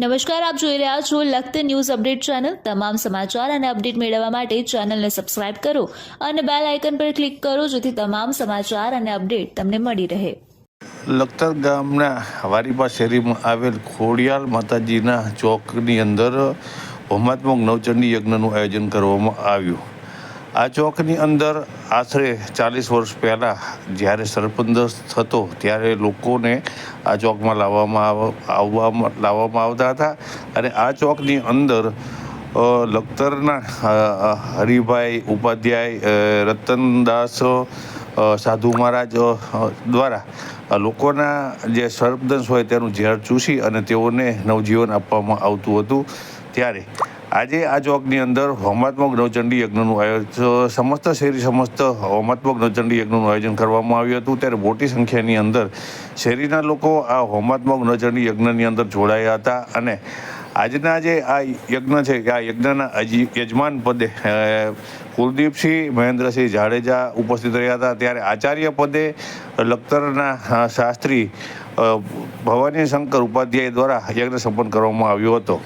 નમસ્કાર, આપ જોઈ રહ્યા છો લખત ન્યૂઝ અપડેટ ચેનલ. તમામ સમાચાર અને અપડેટ મેળવવા માટે ચેનલને સબસ્ક્રાઇબ કરો અને બેલ આઇકન પર ક્લિક કરો જેથી તમામ સમાચાર અને અપડેટ તમને મળી રહે. લખતર ગામના વારીપા શેરીમાં આવેલ ખોડિયાલ માતાજીના ચોકની અંદર હોમાત્મક નવચંડી યજ્ઞનું આયોજન કરવામાં આવ્યું. આ ચોકની અંદર આશરે ચાલીસ વર્ષ પહેલાં જ્યારે સરપંચ થતો ત્યારે લોકોને આ ચોકમાં લાવવામાં આવવામાં, લાવવામાં આવતા હતા. અને આ ચોકની અંદર લખતરના હરિભાઈ ઉપાધ્યાય રતનદાસ સાધુ મહારાજ દ્વારા લોકોના જે સર્પદંશ હોય તેનું ઝેર ચૂસી અને તેઓને નવજીવન આપવામાં આવતું હતું. ત્યારે આજે આ ચોકની અંદર હોમાત્મક નવચંડી યજ્ઞનું આયોજન સમસ્ત શેરી સમસ્ત હોમાત્મક નવચંડી યજ્ઞનું આયોજન કરવામાં આવ્યું હતું. ત્યારે મોટી સંખ્યાની અંદર શેરીના લોકો આ હોમાત્મક નવચંડી યજ્ઞની અંદર જોડાયા હતા અને આજના જે આ યજ્ઞ છે, આ યજ્ઞના યજમાન પદે કુલદીપસિંહ મહેન્દ્રસિંહ જાડેજા ઉપસ્થિત રહ્યા હતા. ત્યારે આચાર્ય પદે લખતરના શાસ્ત્રી ભવાની શંકર ઉપાધ્યાય દ્વારા યજ્ઞ સંપન્ન કરવામાં આવ્યો હતો.